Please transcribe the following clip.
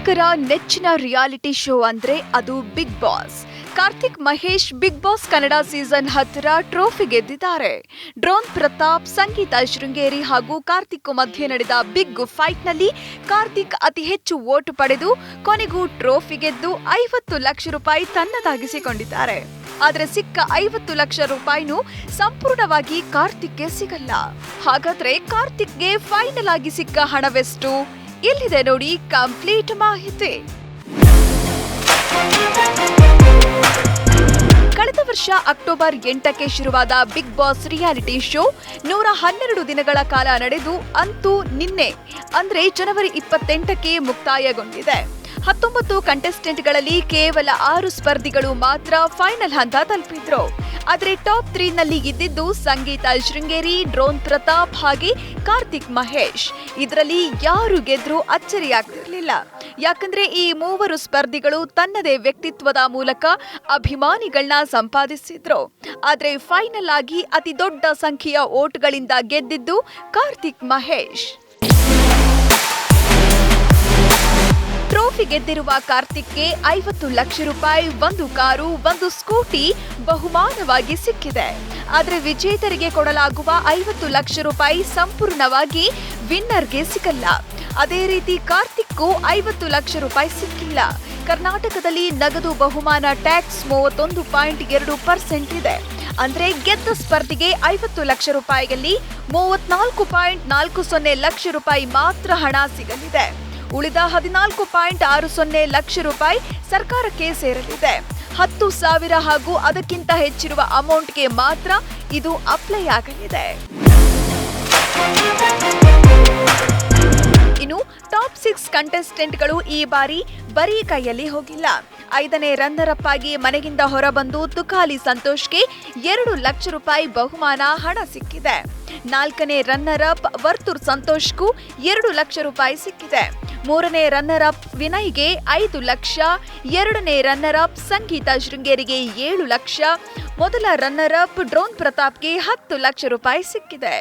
ಕನ್ನಡಿಗರ ನೆಚ್ಚಿನ reality show ಅಂದ್ರೆ ಅದು big boss. Karthik Mahesh big boss Kannada season ಹತ್ತಿರ ಟ್ರೋಫಿ ಗೆದ್ದಿದ್ದಾರೆ. ಡ್ರೋನ್ ಪ್ರತಾಪ್, ಸಂಗೀತ ಶೃಂಗೇರಿ ಹಾಗೂ ಕಾರ್ತಿಕ್ ಮಧ್ಯೆ ನಡೆದ ಬಿಗ್ ಫೈಟ್ನಲ್ಲಿ ಕಾರ್ತಿಕ್ ಅತಿ ಹೆಚ್ಚು ಓಟು ಪಡೆದು ಕೊನೆಗೂ ಟ್ರೋಫಿ ಗೆದ್ದು ಐವತ್ತು ಲಕ್ಷ ರೂಪಾಯಿ ತನ್ನದಾಗಿಸಿಕೊಂಡಿದ್ದಾರೆ. ಆದರೆ ಸಿಕ್ಕ ಐವತ್ತು ಲಕ್ಷ ರೂಪಾಯಿನೂ ಸಂಪೂರ್ಣವಾಗಿ ಕಾರ್ತಿಕ್ಗೆ ಸಿಗಲ್ಲ. ಹಾಗಾದ್ರೆ ಕಾರ್ತಿಕ್ಗೆ ಫೈನಲ್ ಆಗಿ ಸಿಕ್ಕ ಹಣವೆಷ್ಟು? ಇಲ್ಲಿದೆ ನೋಡಿ ಕಂಪ್ಲೀಟ್ ಮಾಹಿತಿ. ಕಳೆದ ವರ್ಷ ಅಕ್ಟೋಬರ್ ಎಂಟಕ್ಕೆ ಶುರುವಾದ ಬಿಗ್ ಬಾಸ್ ರಿಯಾಲಿಟಿ ಶೋ ನೂರ ಹನ್ನೆರಡು ದಿನಗಳ ಕಾಲ ನಡೆದು ಅಂತೂ ನಿನ್ನೆ, ಅಂದ್ರೆ ಜನವರಿ ಇಪ್ಪತ್ತೆಂಟಕ್ಕೆ ಮುಕ್ತಾಯಗೊಂಡಿದೆ. ಹತ್ತೊಂಬತ್ತು ಕಂಟೆಸ್ಟೆಂಟ್ಗಳಲ್ಲಿ ಕೇವಲ ಆರು ಸ್ಪರ್ಧಿಗಳು ಮಾತ್ರ ಫೈನಲ್ ಹಂತ ತಲುಪಿದ್ರು. ಆದರೆ ಟಾಪ್ ತ್ರೀನಲ್ಲಿ ಇದ್ದಿದ್ದು ಸಂಗೀತ ಶೃಂಗೇರಿ, ಡ್ರೋನ್ ಪ್ರತಾಪ್ ಹಾಗೆ ಕಾರ್ತಿಕ್ ಮಹೇಶ್. ಇದರಲ್ಲಿ ಯಾರು ಗೆದ್ರೂ ಅಚ್ಚರಿಯಾಗ್ತಿರ್ಲಿಲ್ಲ. ಯಾಕಂದ್ರೆ ಈ ಮೂವರು ಸ್ಪರ್ಧಿಗಳು ತನ್ನದೇ ವ್ಯಕ್ತಿತ್ವದ ಮೂಲಕ ಅಭಿಮಾನಿಗಳನ್ನ ಸಂಪಾದಿಸಿದ್ರು. ಆದರೆ ಫೈನಲ್ ಆಗಿ ಅತಿ ದೊಡ್ಡ ಸಂಖ್ಯೆಯ ಓಟ್ಗಳಿಂದ ಗೆದ್ದಿದ್ದು ಕಾರ್ತಿಕ್ ಮಹೇಶ್. ಟ್ರೋಫಿ ಗೆದ್ದಿರುವ ಕಾರ್ತಿಕ್ಗೆ ಐವತ್ತು ಲಕ್ಷ ರೂಪಾಯಿ, ಒಂದು ಕಾರು, ಒಂದು ಸ್ಕೂಟಿ ಬಹುಮಾನವಾಗಿ ಸಿಕ್ಕಿದೆ. ಆದರೆ ವಿಜೇತರಿಗೆ ಕೊಡಲಾಗುವ ಐವತ್ತು ಲಕ್ಷ ರೂಪಾಯಿ ಸಂಪೂರ್ಣವಾಗಿ ವಿನ್ನರ್ಗೆ ಸಿಗಲ್ಲ. ಅದೇ ರೀತಿ ಕಾರ್ತಿಕ್ಗೂ ಐವತ್ತು ಲಕ್ಷ ರೂಪಾಯಿ ಸಿಕ್ಕಿಲ್ಲ. ಕರ್ನಾಟಕದಲ್ಲಿ ನಗದು ಬಹುಮಾನ ಟ್ಯಾಕ್ಸ್ ಮೂವತ್ತೊಂದು ಪಾಯಿಂಟ್ ಎರಡು ಪರ್ಸೆಂಟ್ ಇದೆ. ಅಂದ್ರೆ ಗೆದ್ದ ಸ್ಪರ್ಧಿಗೆ ಐವತ್ತು ಲಕ್ಷ ರೂಪಾಯಿಯಲ್ಲಿ ಮೂವತ್ನಾಲ್ಕು ಪಾಯಿಂಟ್ ನಾಲ್ಕು ಸೊನ್ನೆ ಲಕ್ಷ ರೂಪಾಯಿ ಮಾತ್ರ ಹಣ ಸಿಗಲಿದೆ. ಉಳಿದ ಹದಿನಾಲ್ಕು ಪಾಯಿಂಟ್ ಆರು ಸೊನ್ನೆ ಲಕ್ಷ ರೂಪಾಯಿ ಸರ್ಕಾರಕ್ಕೆ ಸೇರಲಿದೆ. ಹತ್ತು ಸಾವಿರ ಹಾಗೂ ಅದಕ್ಕಿಂತ ಹೆಚ್ಚಿರುವ ಅಮೌಂಟ್ಗೆ ಮಾತ್ರ ಇದು ಅಪ್ಲೈ ಆಗಲಿದೆ. ಇನ್ನು ಟಾಪ್ ಸಿಕ್ಸ್ ಕಂಟೆಸ್ಟೆಂಟ್ಗಳು ಈ ಬಾರಿ ಬರೀ ಕೈಯಲ್ಲಿ ಹೋಗಿಲ್ಲ. ಐದನೇ ರನ್ನರ್ ಆಗಿ ಮನೆಗಿಂದ ಹೊರಬಂದು ತುಕಾಲಿ ಸಂತೋಷ್ಗೆ ಎರಡು ಲಕ್ಷ ರೂಪಾಯಿ ಬಹುಮಾನ ಹಣ ಸಿಕ್ಕಿದೆ. ನಾಲ್ಕನೇ ರನ್ನರ್ ಅಪ್ ವರ್ತೂರ್ ಸಂತೋಷ್ಗೂ ಎರಡು ಲಕ್ಷ ರೂಪಾಯಿ ಸಿಕ್ಕಿದೆ. ಮೂರನೇ ರನ್ನರ್ ಅಪ್ ವಿನಯ್ಗೆ ಐದು ಲಕ್ಷ, ಎರಡನೇ ರನ್ನರ್ ಅಪ್ ಸಂಗೀತ ಶೃಂಗೇರಿಗೆ ಏಳು ಲಕ್ಷ, ಮೊದಲ ರನ್ನರ್ ಅಪ್ ಡ್ರೋನ್ ಪ್ರತಾಪ್ಗೆ ಹತ್ತು ಲಕ್ಷ ರೂಪಾಯಿ ಸಿಕ್ಕಿದೆ.